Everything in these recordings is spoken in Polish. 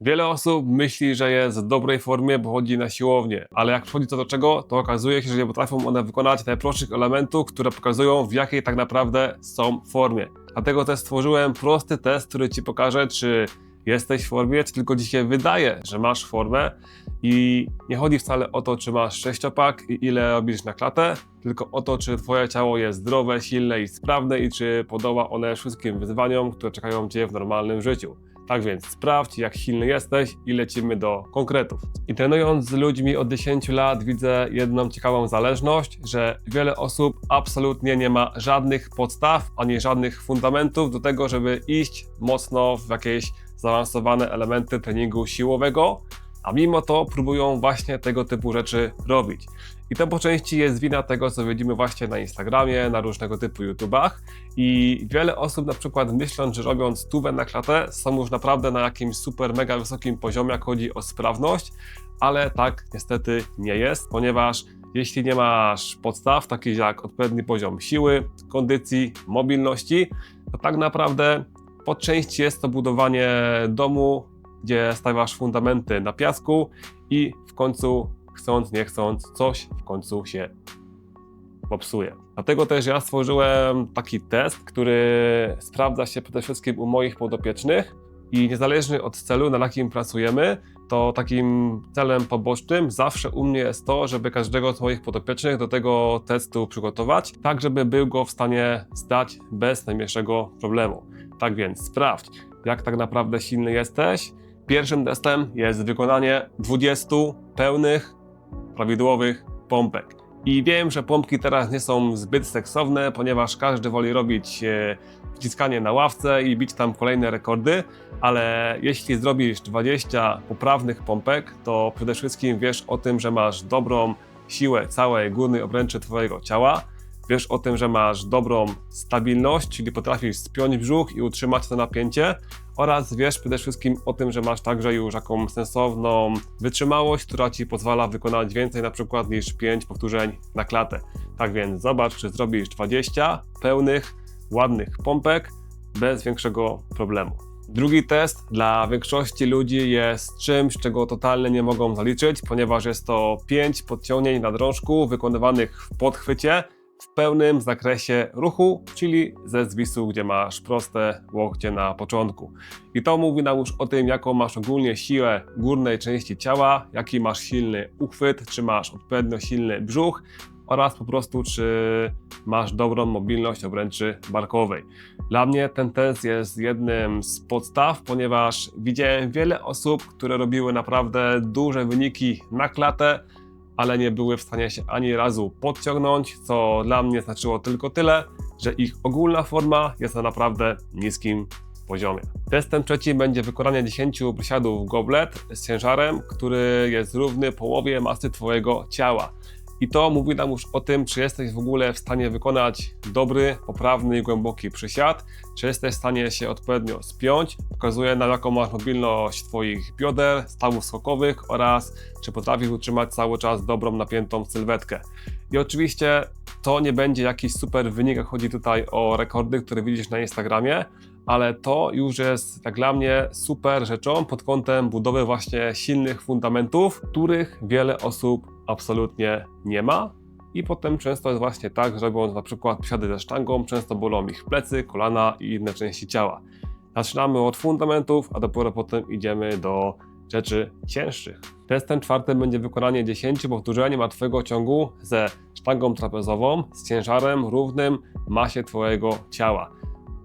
Wiele osób myśli, że jest w dobrej formie, bo chodzi na siłownię, ale jak przychodzi co do czego, to okazuje się, że nie potrafią one wykonać najprostszych elementów, które pokazują w jakiej tak naprawdę są formie. Dlatego też stworzyłem prosty test, który Ci pokaże, czy jesteś w formie, czy tylko Ci się wydaje, że masz formę i nie chodzi wcale o to, czy masz sześciopak i ile robisz na klatę, tylko o to, czy Twoje ciało jest zdrowe, silne i sprawne i czy podoła one wszystkim wyzwaniom, które czekają Cię w normalnym życiu. Tak więc sprawdź, jak silny jesteś i lecimy do konkretów. I trenując z ludźmi od 10 lat, widzę jedną ciekawą zależność, że wiele osób absolutnie nie ma żadnych podstaw ani żadnych fundamentów do tego, żeby iść mocno w jakieś zaawansowane elementy treningu siłowego, a mimo to próbują właśnie tego typu rzeczy robić. I to po części jest wina tego, co widzimy właśnie na Instagramie, na różnego typu YouTubach i wiele osób na przykład myśląc, że robiąc stówę na klatę są już naprawdę na jakimś super mega wysokim poziomie, jak chodzi o sprawność, ale tak niestety nie jest, ponieważ jeśli nie masz podstaw, takich jak odpowiedni poziom siły, kondycji, mobilności, to tak naprawdę po części jest to budowanie domu, gdzie stawiasz fundamenty na piasku i w końcu, chcąc, nie chcąc, coś w końcu się popsuje. Dlatego też ja stworzyłem taki test, który sprawdza się przede wszystkim u moich podopiecznych i niezależnie od celu, na jakim pracujemy, to takim celem pobocznym zawsze u mnie jest to, żeby każdego z moich podopiecznych do tego testu przygotować, tak żeby był go w stanie zdać bez najmniejszego problemu. Tak więc sprawdź, jak tak naprawdę silny jesteś. Pierwszym testem jest wykonanie 20 pełnych, prawidłowych pompek. I wiem, że pompki teraz nie są zbyt seksowne, ponieważ każdy woli robić e, wciskanie na ławce i bić tam kolejne rekordy, ale jeśli zrobisz 20 poprawnych pompek, to przede wszystkim wiesz o tym, że masz dobrą siłę całej górnej obręczy Twojego ciała, wiesz o tym, że masz dobrą stabilność, czyli potrafisz spiąć brzuch i utrzymać to napięcie oraz wiesz przede wszystkim o tym, że masz także już jakąś sensowną wytrzymałość, która Ci pozwala wykonać więcej na przykład niż 5 powtórzeń na klatę. Tak więc zobacz, czy zrobisz 20 pełnych, ładnych pompek bez większego problemu. Drugi test dla większości ludzi jest czymś, czego totalnie nie mogą zaliczyć, ponieważ jest to 5 podciągnięć na drążku wykonywanych w podchwycie w pełnym zakresie ruchu, czyli ze zwisu, gdzie masz proste łokcie na początku. I to mówi nam już o tym, jaką masz ogólnie siłę górnej części ciała, jaki masz silny uchwyt, czy masz odpowiednio silny brzuch oraz po prostu, czy masz dobrą mobilność obręczy barkowej. Dla mnie ten test jest jednym z podstaw, ponieważ widziałem wiele osób, które robiły naprawdę duże wyniki na klatę, ale nie były w stanie się ani razu podciągnąć, co dla mnie znaczyło tylko tyle, że ich ogólna forma jest na naprawdę niskim poziomie. Testem trzecim będzie wykonanie 10 przysiadów goblet z ciężarem, który jest równy połowie masy Twojego ciała. I to mówi nam już o tym, czy jesteś w ogóle w stanie wykonać dobry, poprawny i głęboki przysiad, czy jesteś w stanie się odpowiednio spiąć, pokazuje nam jaką masz mobilność Twoich bioder, stawów skokowych oraz czy potrafisz utrzymać cały czas dobrą, napiętą sylwetkę. I oczywiście to nie będzie jakiś super wynik, jak chodzi tutaj o rekordy, które widzisz na Instagramie, ale to już jest jak dla mnie super rzeczą pod kątem budowy właśnie silnych fundamentów, których wiele osób absolutnie nie ma. I potem często jest właśnie tak, że robiąc na przykład przysiady ze sztangą, często bolą ich plecy, kolana i inne części ciała. Zaczynamy od fundamentów, a dopiero potem idziemy do rzeczy cięższych. Testem czwartym będzie wykonanie 10 powtórzeń martwego ciągu ze sztangą trapezową z ciężarem równym masie Twojego ciała.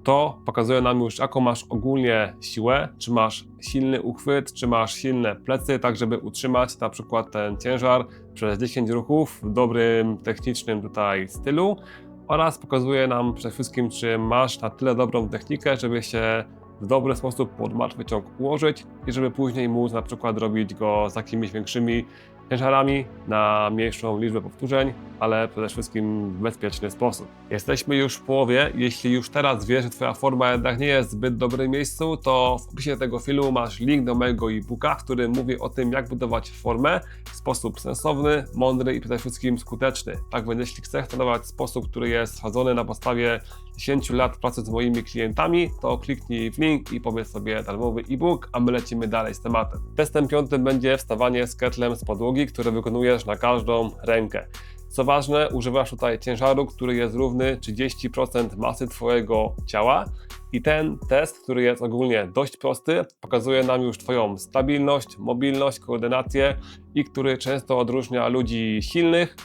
To pokazuje nam już, jaką masz ogólnie siłę, czy masz silny uchwyt, czy masz silne plecy, tak żeby utrzymać na przykład ten ciężar przez 10 ruchów w dobrym technicznym tutaj stylu. Oraz pokazuje nam przede wszystkim, czy masz na tyle dobrą technikę, żeby się w dobry sposób pod martwy ciąg ułożyć i żeby później móc na przykład robić go z jakimiś większymi ciężarami na mniejszą liczbę powtórzeń, ale przede wszystkim w bezpieczny sposób. Jesteśmy już w połowie. Jeśli już teraz wiesz, że Twoja forma jednak nie jest w zbyt dobrym miejscu, to w opisie tego filmu masz link do mojego e-booka, w którym mówię o tym, jak budować formę w sposób sensowny, mądry i przede wszystkim skuteczny. Tak więc jeśli chcesz trenować w sposób, który jest sadzony na podstawie 10 lat pracy z moimi klientami, to kliknij w link i powiedz sobie darmowy e-book, a my lecimy dalej z tematem. Testem piątym będzie wstawanie z ketlem z podłogi, które wykonujesz na każdą rękę. Co ważne, używasz tutaj ciężaru, który jest równy 30% masy Twojego ciała. I ten test, który jest ogólnie dość prosty, pokazuje nam już Twoją stabilność, mobilność, koordynację i który często odróżnia ludzi silnych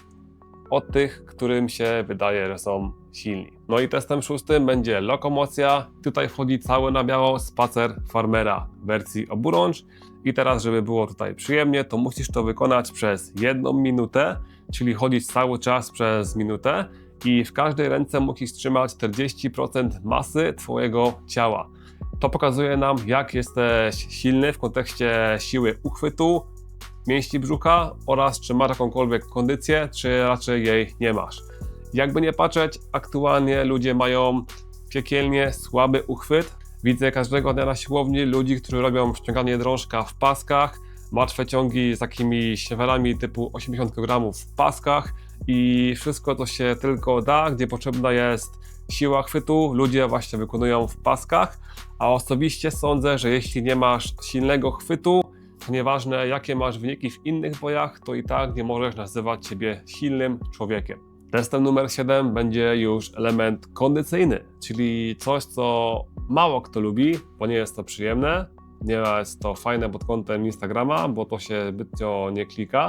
od tych, którym się wydaje, że są silni. No i testem szóstym będzie lokomocja. Tutaj wchodzi cały na biało spacer farmera w wersji oburącz. I teraz, żeby było tutaj przyjemnie, to musisz to wykonać przez jedną minutę, czyli chodzić cały czas przez minutę i w każdej ręce musisz trzymać 40% masy Twojego ciała. To pokazuje nam, jak jesteś silny w kontekście siły uchwytu, mięśni brzucha oraz czy masz jakąkolwiek kondycję, czy raczej jej nie masz. Jakby nie patrzeć, aktualnie ludzie mają piekielnie słaby uchwyt. Widzę każdego dnia na siłowni ludzi, którzy robią ściąganie drążka w paskach, martwe ciągi z takimi siewerami typu 80 kg w paskach i wszystko to się tylko da, gdzie potrzebna jest siła chwytu, ludzie właśnie wykonują w paskach, a osobiście sądzę, że jeśli nie masz silnego chwytu, to nieważne jakie masz wyniki w innych bojach, to i tak nie możesz nazywać siebie silnym człowiekiem. Testem numer 7 będzie już element kondycyjny, czyli coś, co mało kto lubi, bo nie jest to przyjemne, nie jest to fajne pod kątem Instagrama, bo to się zbytnio nie klika,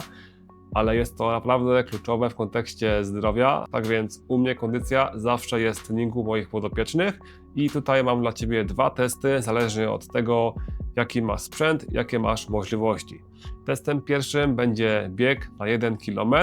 ale jest to naprawdę kluczowe w kontekście zdrowia. Tak więc u mnie kondycja zawsze jest w treningu moich podopiecznych i tutaj mam dla Ciebie dwa testy, zależnie od tego, jaki masz sprzęt, jakie masz możliwości. Testem pierwszym będzie bieg na 1 km,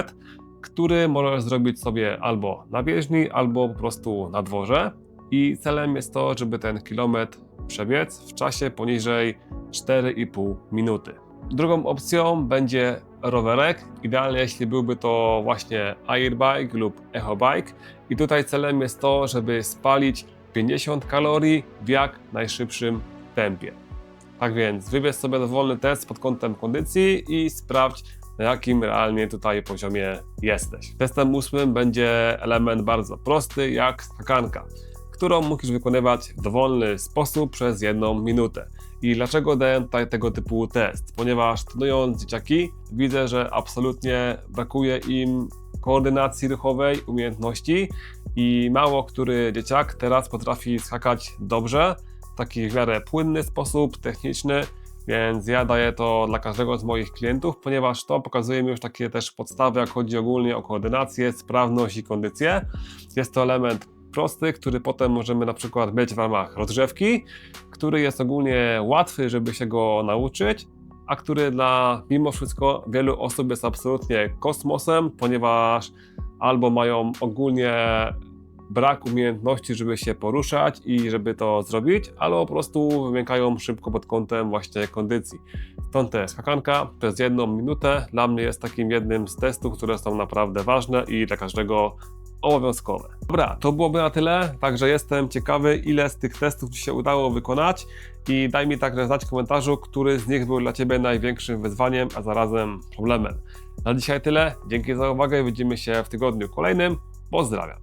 który możesz zrobić sobie albo na bieżni, albo po prostu na dworze. I celem jest to, żeby ten kilometr przebiec w czasie poniżej 4,5 minuty. Drugą opcją będzie rowerek. Idealnie jeśli byłby to właśnie airbike lub echobike. I tutaj celem jest to, żeby spalić 50 kalorii w jak najszybszym tempie. Tak więc wybierz sobie dowolny test pod kątem kondycji i sprawdź, na jakim realnie tutaj poziomie jesteś. Testem ósmym będzie element bardzo prosty, jak skakanka, którą musisz wykonywać w dowolny sposób przez jedną minutę. I dlaczego daję tutaj tego typu test? Ponieważ trenując dzieciaki, widzę, że absolutnie brakuje im koordynacji ruchowej, umiejętności i mało który dzieciak teraz potrafi skakać dobrze, w taki w miarę płynny sposób, techniczny, więc ja daję to dla każdego z moich klientów, ponieważ to pokazuje mi już takie też podstawy, jak chodzi ogólnie o koordynację, sprawność i kondycję. Jest to element prosty, który potem możemy na przykład mieć w ramach rozgrzewki, który jest ogólnie łatwy, żeby się go nauczyć, a który dla mimo wszystko wielu osób jest absolutnie kosmosem, ponieważ albo mają ogólnie brak umiejętności, żeby się poruszać i żeby to zrobić, albo po prostu wymiękają szybko pod kątem właśnie kondycji. Stąd też skakanka przez jedną minutę dla mnie jest takim jednym z testów, które są naprawdę ważne i dla każdego obowiązkowe. Dobra, to byłoby na tyle, także jestem ciekawy, ile z tych testów Ci się udało wykonać i daj mi także znać w komentarzu, który z nich był dla Ciebie największym wyzwaniem, a zarazem problemem. Na dzisiaj tyle, dzięki za uwagę, widzimy się w tygodniu kolejnym, pozdrawiam.